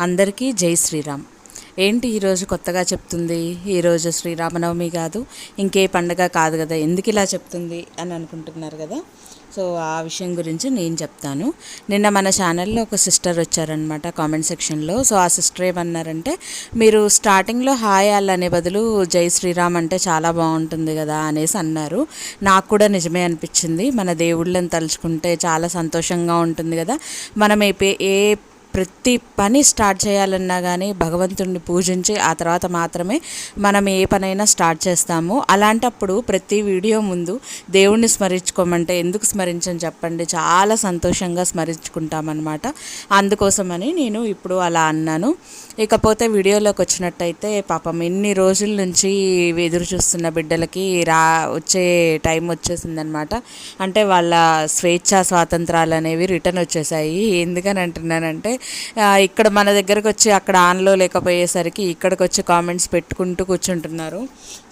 అందరికీ జై శ్రీరామ్. ఏంటి ఈరోజు కొత్తగా చెప్తుంది? ఈరోజు శ్రీరామనవమి కాదు ఇంకే పండగ కాదు కదా ఎందుకు ఇలా చెప్తుంది అని అనుకుంటున్నారు కదా? సో ఆ విషయం గురించి నేను చెప్తాను. నిన్న మన ఛానల్లో ఒక సిస్టర్ వచ్చారనమాట కామెంట్ సెక్షన్లో. సో ఆ సిస్టర్ ఏమన్నారంటే మీరు స్టార్టింగ్లో హాయ్ అనే బదులు జై శ్రీరామ్ అంటే చాలా బాగుంటుంది కదా అనేసి అన్నారు. నాకు కూడా నిజమే అనిపించింది. మన దేవుళ్ళని తలుచుకుంటే చాలా సంతోషంగా ఉంటుంది కదా. మనం ఏ ఏ ప్రతి పని స్టార్ట్ చేయాలన్నా కానీ భగవంతుడిని పూజించి ఆ తర్వాత మాత్రమే మనం ఏ పనైనా స్టార్ట్ చేస్తాము. అలాంటప్పుడు ప్రతి వీడియో ముందు దేవుణ్ణి స్మరించుకోమంటే ఎందుకు స్మరించని చెప్పండి? చాలా సంతోషంగా స్మరించుకుంటామన్నమాట. అందుకోసమని నేను ఇప్పుడు అలా అన్నాను. ఇకపోతే వీడియోలోకి వచ్చినట్టయితే పాపం ఎన్ని రోజుల నుంచి ఎదురు చూస్తున్న బిడ్డలకి రా వచ్చే టైం వచ్చేసిందనమాట అంటే వాళ్ళ స్వేచ్ఛ స్వాతంత్రాలు అనేవి రిటర్న్ వచ్చేసాయి. ఎందుకని అంటున్నానంటే ఇక్కడ మన దగ్గరకు వచ్చి అక్కడ ఆన్లో లేకపోయేసరికి ఇక్కడికి వచ్చి కామెంట్స్ పెట్టుకుంటూ కూర్చుంటున్నారు.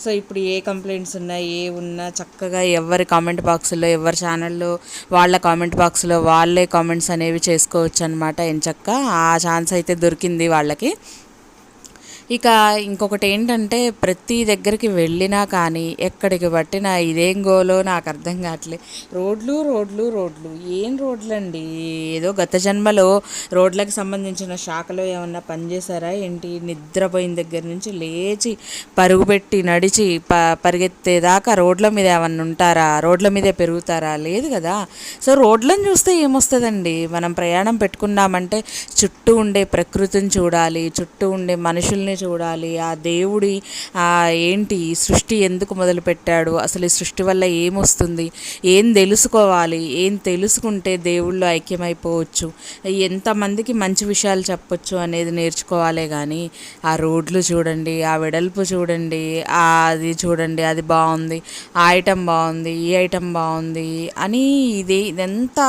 సో ఇప్పుడు ఏ కంప్లైంట్స్ ఉన్నా ఏ ఉన్నా చక్కగా ఎవరి కామెంట్ బాక్స్లో ఎవరి ఛానల్లో వాళ్ళ కామెంట్ బాక్స్లో వాళ్ళే కామెంట్స్ అనేవి చేసుకోవచ్చు అనమాట ఎంచక్క ఆ ఛాన్స్ అయితే దొరికింది వాళ్ళకి. ఇక ఇంకొకటి ఏంటంటే ప్రతి దగ్గరికి వెళ్ళినా కానీ ఎక్కడికి పట్టినా ఇదేం గోలో నాకు అర్థం కావట్లేదు రోడ్లు రోడ్లు రోడ్లు. ఏం రోడ్లు అండి ఏదో గత జన్మలో రోడ్లకు సంబంధించిన శాఖలో ఏమన్నా పనిచేశారా ఏంటి? నిద్రపోయిన దగ్గర నుంచి లేచి పరుగుపెట్టి నడిచి ప పరిగెత్తేదాకా రోడ్ల మీద ఏమన్నా ఉంటారా? రోడ్ల మీదే పెరుగుతారా? లేదు కదా? సో రోడ్లను చూస్తే ఏమొస్తుందండి? మనం ప్రయాణం పెట్టుకున్నామంటే చుట్టూ ఉండే ప్రకృతిని చూడాలి చుట్టూ ఉండే మనుషుల్ని చూడాలి. ఆ దేవుడి ఏంటి సృష్టి ఎందుకు మొదలుపెట్టాడు? అసలు ఈ సృష్టి వల్ల ఏమొస్తుంది? ఏం తెలుసుకోవాలి? ఏం తెలుసుకుంటే దేవుళ్ళు ఐక్యమైపోవచ్చు? ఎంతమందికి మంచి విషయాలు చెప్పొచ్చు అనేది నేర్చుకోవాలే కానీ ఆ రోడ్లు చూడండి ఆ వెడల్పు చూడండి అది చూడండి అది బాగుంది ఆ ఐటెం బాగుంది ఈ ఐటెం బాగుంది అని ఇది ఇదంతా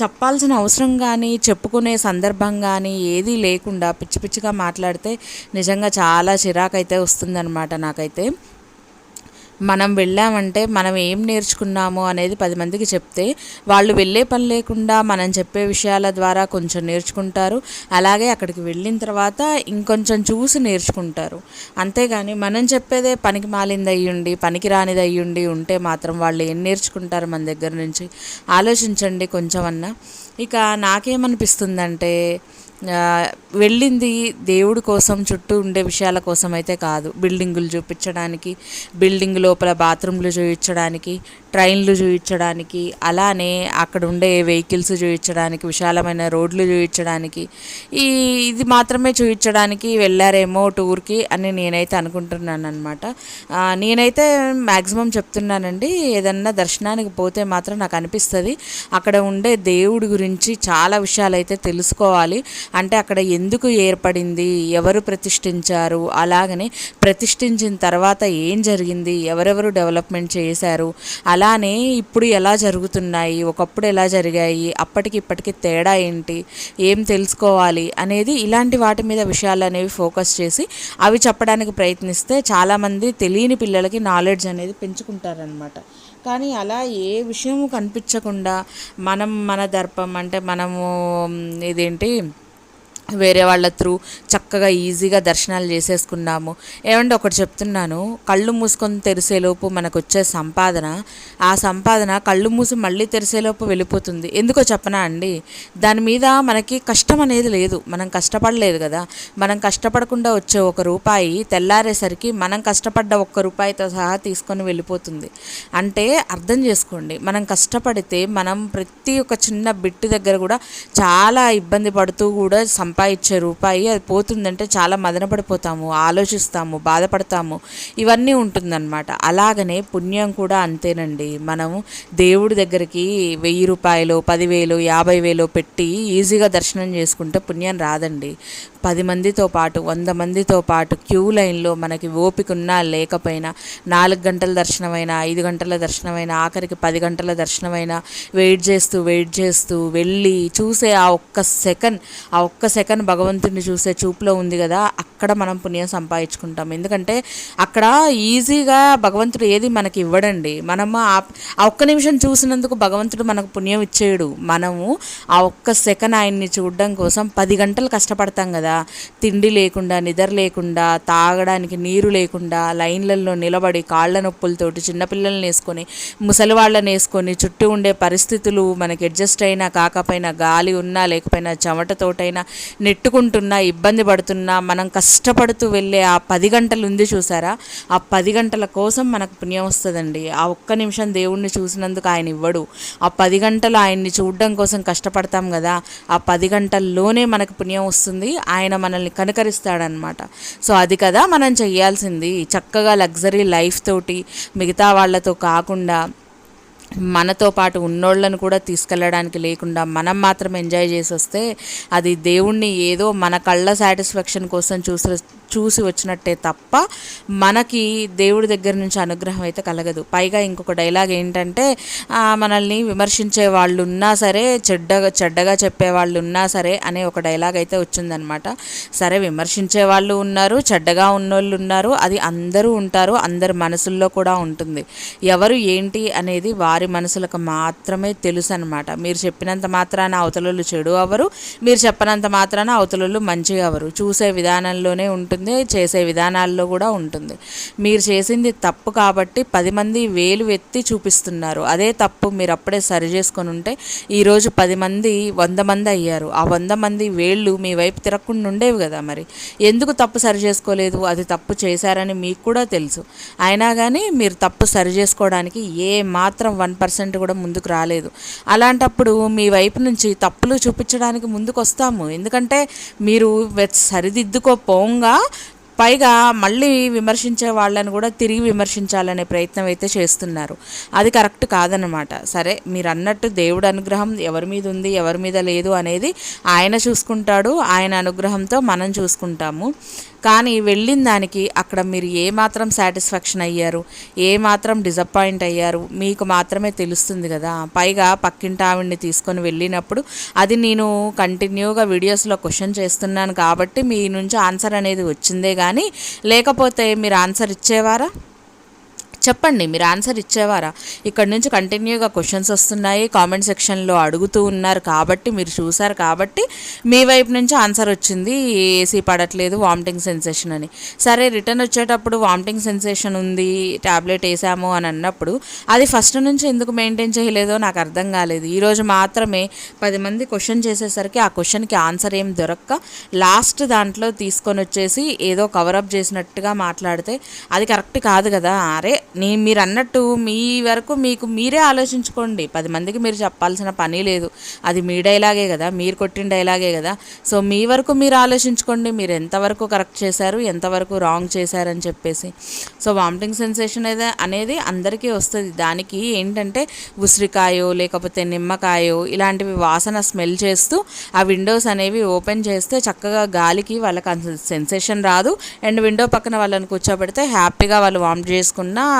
చెప్పాల్సిన అవసరం కానీ చెప్పుకునే సందర్భం కానీ ఏదీ లేకుండా పిచ్చి పిచ్చిగా మాట్లాడితే నిజంగా చాలా చిరాకు అయితే వస్తుందన్నమాట నాకైతే. మనం వెళ్ళామంటే మనం ఏం నేర్చుకున్నాము అనేది పది మందికి చెప్తే వాళ్ళు వెళ్ళే పని లేకుండా మనం చెప్పే విషయాల ద్వారా కొంచెం నేర్చుకుంటారు. అలాగే అక్కడికి వెళ్ళిన తర్వాత ఇంకొంచెం చూసి నేర్చుకుంటారు. అంతేగాని మనం చెప్పేదే పనికి మాలింది అయ్యుండి పనికి రానిది అయ్యుండి ఉంటే మాత్రం వాళ్ళు ఏం నేర్చుకుంటారు మన దగ్గర నుంచి? ఆలోచించండి కొంచెం అన్నా ఇక నాకేమనిపిస్తుందంటే వెళ్ళింది దేవుడి కోసం చుట్టూ ఉండే విషయాల కోసం అయితే కాదు. బిల్డింగులు చూపించడానికి బిల్డింగ్ లోపల బాత్రూమ్లు చూపించడానికి ట్రైన్లు చూపించడానికి అలానే అక్కడ ఉండే వెహికల్స్ చూపించడానికి విశాలమైన రోడ్లు చూపించడానికి ఈ ఇది మాత్రమే చూపించడానికి వెళ్ళారేమో టూర్కి అని నేనైతే అనుకుంటున్నాను అనమాట నేనైతే మ్యాక్సిమం చెప్తున్నానండి ఏదన్నా దర్శనానికి పోతే మాత్రం నాకు అనిపిస్తుంది అక్కడ ఉండే దేవుడి గురించి చాలా విషయాలు అయితే తెలుసుకోవాలి. అంటే అక్కడ ఎందుకు ఏర్పడింది ఎవరు ప్రతిష్ఠించారు అలాగనే ప్రతిష్ఠించిన తర్వాత ఏం జరిగింది ఎవరెవరు డెవలప్మెంట్ చేశారు అలానే ఇప్పుడు ఎలా జరుగుతున్నాయి ఒకప్పుడు ఎలా జరిగాయి అప్పటికి ఇప్పటికి తేడా ఏంటి ఏం తెలుసుకోవాలి అనేది ఇలాంటి వాటి మీద విషయాలు అనేవి ఫోకస్ చేసి అవి చెప్పడానికి ప్రయత్నిస్తే చాలామంది తెలియని పిల్లలకి నాలెడ్జ్ అనేది పెంచుకుంటారనమాట కానీ అలా ఏ విషయము కనిపించకుండా మనం మన దర్పం అంటే మనము ఇదేంటి వేరే వాళ్ళ త్రూ చక్కగా ఈజీగా దర్శనాలు చేసేసుకున్నాము. ఏమంటే ఒకటి చెప్తున్నాను కళ్ళు మూసుకొని తెరిసేలోపు మనకు వచ్చే సంపాదన ఆ సంపాదన కళ్ళు మూసి మళ్ళీ తెరిసేలోపు వెళ్ళిపోతుంది. ఎందుకో చెప్పనా అండి? దాని మీద మనకి కష్టం అనేది లేదు. మనం కష్టపడలేదు కదా. మనం కష్టపడకుండా వచ్చే ఒక రూపాయి తెల్లారేసరికి మనం కష్టపడ్డ ఒక్క రూపాయితో సహా తీసుకొని వెళ్ళిపోతుంది. అంటే అర్థం చేసుకోండి మనం కష్టపడితే మనం ప్రతి ఒక్క చిన్న బిట్టు దగ్గర కూడా చాలా ఇబ్బంది పడుతూ కూడా సంపా సంపాదించే రూపాయి అది పోతుందంటే చాలా మదనపడిపోతాము ఆలోచిస్తాము బాధపడతాము. ఇవన్నీ ఉంటుందన్నమాట. అలాగనే పుణ్యం కూడా అంతేనండి. మనము దేవుడి దగ్గరికి వెయ్యి రూపాయలు పదివేలు యాభై వేలు పెట్టి ఈజీగా దర్శనం చేసుకుంటే పుణ్యం రాదండి. పది మందితో పాటు వంద మందితో పాటు క్యూ లైన్లో మనకి ఓపిక ఉన్నా లేకపోయినా నాలుగు గంటల దర్శనమైనా ఐదు గంటల దర్శనమైనా ఆఖరికి పది గంటల దర్శనమైనా వెయిట్ చేస్తూ వెయిట్ చేస్తూ వెళ్ళి చూసే ఆ ఒక్క సెకండ్ ఆ ఒక్క సెకండ్ భగవంతుడిని చూసే చూపులో ఉంది కదా అక్కడ మనం పుణ్యం సంపాదించుకుంటాం. ఎందుకంటే అక్కడ ఈజీగా భగవంతుడు ఏది మనకి ఇవ్వడండి. మనము ఆ ఆ ఒక్క నిమిషం చూసినందుకు భగవంతుడు మనకు పుణ్యం ఇచ్చేయడు మనము ఆ ఒక్క సెకండ్ ఆయన్ని చూడడం కోసం పది గంటలు కష్టపడతాం కదా తిండి లేకుండా నిద్ర లేకుండా తాగడానికి నీరు లేకుండా లైన్లలో నిలబడి కాళ్ళ నొప్పులతోటి చిన్నపిల్లల్ని వేసుకొని ముసలి వాళ్ళని వేసుకొని చుట్టూ ఉండే పరిస్థితులు మనకి అడ్జస్ట్ అయినా కాకపోయినా గాలి ఉన్నా లేకపోయినా చెమటతోటైనా నెట్టుకుంటున్నా ఇబ్బంది పడుతున్నా మనం కష్టపడుతూ వెళ్ళే ఆ పది గంటలు ఉంది చూసారా? ఆ పది గంటల కోసం మనకు పుణ్యం వస్తుందండి. ఆ ఒక్క నిమిషం దేవుణ్ణి చూసినందుకు ఆయన ఇవ్వడు. ఆ పది గంటలు ఆయన్ని చూడడం కోసం కష్టపడతాం కదా ఆ పది గంటల్లోనే మనకు పుణ్యం వస్తుంది. ఆయన ఆయన మనల్ని కనుకరిస్తాడనమాట. సో అది కదా మనం చెయ్యాల్సింది చక్కగా లగ్జరీ లైఫ్ తోటి మిగతా వాళ్ళతో కాకుండా మనతో పాటు ఉన్నోళ్ళను కూడా తీసుకెళ్ళడానికి లేకుండా మనం మాత్రం ఎంజాయ్ చేసి వస్తే అది దేవుణ్ణి ఏదో మన కళ్ళ సాటిస్ఫాక్షన్ కోసం చూసి చూసి వచ్చినట్టే తప్ప మనకి దేవుడి దగ్గర నుంచి అనుగ్రహం అయితే కలగదు. పైగా ఇంకొక డైలాగ్ ఏంటంటే మనల్ని విమర్శించే వాళ్ళు ఉన్నా సరే చెడ్డగా చెడ్డగా చెప్పే వాళ్ళు ఉన్నా సరే అనే ఒక డైలాగ్ అయితే వచ్చిందనమాట. సరే విమర్శించే వాళ్ళు ఉన్నారు చెడ్డగా ఉన్నోళ్ళు ఉన్నారు అది అందరూ ఉంటారు అందరి మనసుల్లో కూడా ఉంటుంది. ఎవరు ఏంటి అనేది వారి మనసులకు మాత్రమే తెలుసు అనమాట మీరు చెప్పినంత మాత్రాన అవతలలు చెడు అవరు మీరు చెప్పనంత మాత్రాన అవతలలు మంచిగా అవరు. చూసే విధానంలోనే ఉంటుంది చేసే విధానాల్లో కూడా ఉంటుంది. మీరు చేసింది తప్పు కాబట్టి పది మంది వేలు ఎత్తి చూపిస్తున్నారు. అదే తప్పు మీరు అప్పుడే సరి చేసుకొని ఉంటే ఈరోజు పది మంది వంద మంది అయ్యారు. ఆ వంద మంది వేళ్ళు మీ వైపు తిరగకుండా ఉండేవి కదా మరి. ఎందుకు తప్పు సరి చేసుకోలేదు? అది తప్పు చేశారని మీకు కూడా తెలుసు. అయినా కానీ మీరు తప్పు సరి చేసుకోవడానికి ఏ మాత్రం వన్ వన్ పర్సెంట్ కూడా ముందుకు రాలేదు. అలాంటప్పుడు మీ వైపు నుంచి తప్పులు చూపించడానికి ముందుకు వస్తాము ఎందుకంటే మీరు వె- సరిదిద్దుకోపోగా పైగా మళ్ళీ విమర్శించే వాళ్ళని కూడా తిరిగి విమర్శించాలనే ప్రయత్నం అయితే చేస్తున్నారు. అది కరెక్ట్ కాదనమాట సరే మీరు అన్నట్టు దేవుడు అనుగ్రహం ఎవరి మీద ఉంది ఎవరి మీద లేదు అనేది ఆయన చూసుకుంటాడు ఆయన అనుగ్రహంతో మనం చూసుకుంటాము. కానీ వెళ్ళిన దానికి అక్కడ మీరు ఏ మాత్రం సాటిస్ఫాక్షన్ అయ్యారు ఏ మాత్రం డిసప్పాయింట్ అయ్యారు మీకు మాత్రమే తెలుస్తుంది కదా. పైగా పక్కింటి ఆవిడ్ని తీసుకొని వెళ్ళినప్పుడు అది నేను కంటిన్యూగా వీడియోస్లో క్వశ్చన్ చేస్తున్నాను కాబట్టి మీ నుంచి ఆన్సర్ అనేది వచ్చిందే కానీ లేకపోతే మీరు ఆన్సర్ ఇచ్చేవారా? చెప్పండి మీరు ఆన్సర్ ఇచ్చేవారా? ఇక్కడ నుంచి కంటిన్యూగా క్వశ్చన్స్ వస్తున్నాయి కామెంట్ సెక్షన్లో అడుగుతూ ఉన్నారు కాబట్టి మీరు చూసారు కాబట్టి మీ వైపు నుంచి ఆన్సర్ వచ్చింది ఏసీ పడట్లేదు వామిటింగ్ సెన్సేషన్ అని. సరే రిటర్న్ వచ్చేటప్పుడు వామిటింగ్ సెన్సేషన్ ఉంది ట్యాబ్లెట్ వేసాము అని అన్నప్పుడు అది ఫస్ట్ నుంచి ఎందుకు మెయింటైన్ చేయలేదో నాకు అర్థం కాలేదు. ఈరోజు మాత్రమే పది మంది క్వశ్చన్ చేసేసరికి ఆ క్వశ్చన్కి ఆన్సర్ ఏం దొరక్క లాస్ట్ దాంట్లో తీసుకొని వచ్చేసి ఏదో కవరప్ చేసినట్టుగా మాట్లాడితే అది కరెక్ట్ కాదు కదా. అరే నీ మీరు అన్నట్టు మీ వరకు మీకు మీరే ఆలోచించుకోండి. పది మందికి మీరు చెప్పాల్సిన పని లేదు. అది మీ డైలాగే కదా మీరు కొట్టిన డైలాగే కదా. సో మీ వరకు మీరు ఆలోచించుకోండి. మీరు ఎంతవరకు కరెక్ట్ చేశారు ఎంతవరకు రాంగ్ చేశారని చెప్పేసి. సో వామిటింగ్ సెన్సేషన్ అయితే అనేది అందరికీ వస్తుంది. దానికి ఏంటంటే ఉసిరికాయో లేకపోతే నిమ్మకాయో ఇలాంటివి వాసన స్మెల్ చేస్తూ ఆ విండోస్ అనేవి ఓపెన్ చేస్తే చక్కగా గాలికి వాళ్ళకి సెన్సేషన్ రాదు. అండ్ విండో పక్కన వాళ్ళని కూర్చోబెడితే హ్యాపీగా వాళ్ళు వామిట్ చేసుకున్నా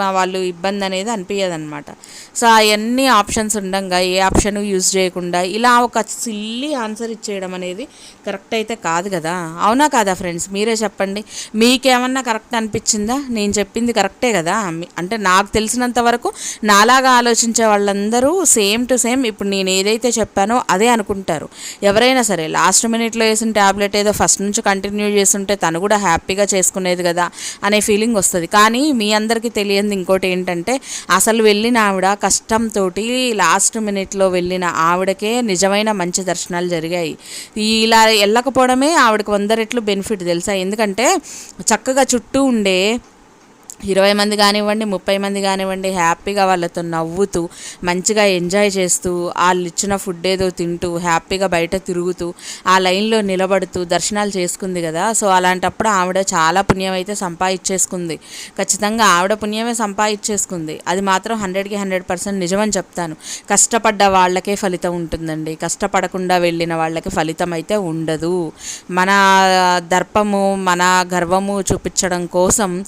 వాళ్ళు ఇబ్బంది అనేది అనిపించదన్నమాట సో అవన్నీ ఆప్షన్స్ ఉండంగా ఏ ఆప్షన్ యూజ్ చేయకుండా ఇలా ఒక సిల్లీ ఆన్సర్ ఇచ్చేయడం అనేది కరెక్ట్ అయితే కాదు కదా. అవునా కాదా ఫ్రెండ్స్? మీరే చెప్పండి. మీకేమన్నా కరెక్ట్ అనిపించిందా? నేను చెప్పింది కరెక్టే కదా. అంటే నాకు తెలిసినంత వరకు నాలాగా ఆలోచించే వాళ్ళందరూ సేమ్ టు సేమ్ ఇప్పుడు నేను ఏదైతే చెప్పానో అదే అనుకుంటారు. ఎవరైనా సరే లాస్ట్ మినిట్లో వేసిన ట్యాబ్లెట్ ఏదో ఫస్ట్ నుంచి కంటిన్యూ చేస్తుంటే తను కూడా హ్యాపీగా చేసుకునేది కదా అనే ఫీలింగ్ వస్తుంది. కానీ మీ అందరికీ తెలియదు ఇంకోటి ఏంటంటే అసలు వెళ్ళిన ఆవిడ కష్టంతో లాస్ట్ మినిట్లో వెళ్ళిన ఆవిడకే నిజమైన మంచి దర్శనాలు జరిగాయి. ఇలా వెళ్ళకపోవడమే ఆవిడకి వంద రెట్లు బెనిఫిట్ తెలుసా? ఎందుకంటే చక్కగా చుట్టూ ఉండే ఇరవై మంది కానివ్వండి ముప్పై మంది కానివ్వండి హ్యాపీగా వాళ్ళతో నవ్వుతూ మంచిగా ఎంజాయ్ చేస్తూ వాళ్ళు ఇచ్చిన ఫుడ్ ఏదో తింటూ హ్యాపీగా బయట తిరుగుతూ ఆ లైన్లో నిలబడుతూ దర్శనాలు చేసుకుంది కదా. సో అలాంటప్పుడు ఆవిడ చాలా పుణ్యం అయితే సంపాదించేసుకుంది. ఖచ్చితంగా ఆవిడ పుణ్యమే సంపాదించేసుకుంది. అది మాత్రం హండ్రెడ్కి హండ్రెడ్ పర్సెంట్ నిజమని చెప్తాను. కష్టపడ్డ వాళ్ళకే ఫలితం ఉంటుందండి. కష్టపడకుండా వెళ్ళిన వాళ్ళకి ఫలితం అయితే ఉండదు. మన దర్పము మన గర్వము చూపించడం కోసం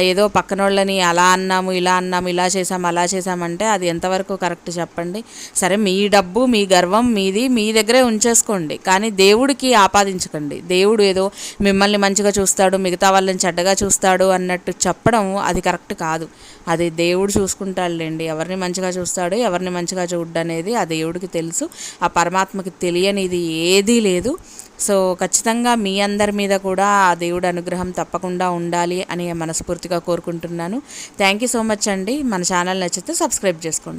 ఏదో ఏదో పక్కనోళ్ళని అలా అన్నాము ఇలా అన్నాము ఇలా చేసాము అలా చేసామంటే అది ఎంతవరకు కరెక్ట్ చెప్పండి. సరే మీ డబ్బు మీ గర్వం మీది మీ దగ్గరే ఉంచేసుకోండి. కానీ దేవుడికి ఆపాదించకండి. దేవుడు ఏదో మిమ్మల్ని మంచిగా చూస్తాడు మిగతా వాళ్ళని చెడ్డగా చూస్తాడు అన్నట్టు చెప్పడం అది కరెక్ట్ కాదు. అది దేవుడు చూసుకుంటాడులేండి. ఎవరిని మంచిగా చూస్తాడు ఎవరిని మంచిగా చూడ్డు అనేది ఆ దేవుడికి తెలుసు. ఆ పరమాత్మకి తెలియనిది ఏదీ లేదు. సో ఖచ్చితంగా మీ అందరి మీద కూడా ఆ దేవుడి అనుగ్రహం తప్పకుండా ఉండాలి అని మనస్ఫూర్తిగా కోరుకుంటున్నాను. థ్యాంక్ యూ సో మచ్ అండి. మన ఛానల్ నచ్చితే సబ్స్క్రైబ్ చేసుకోండి.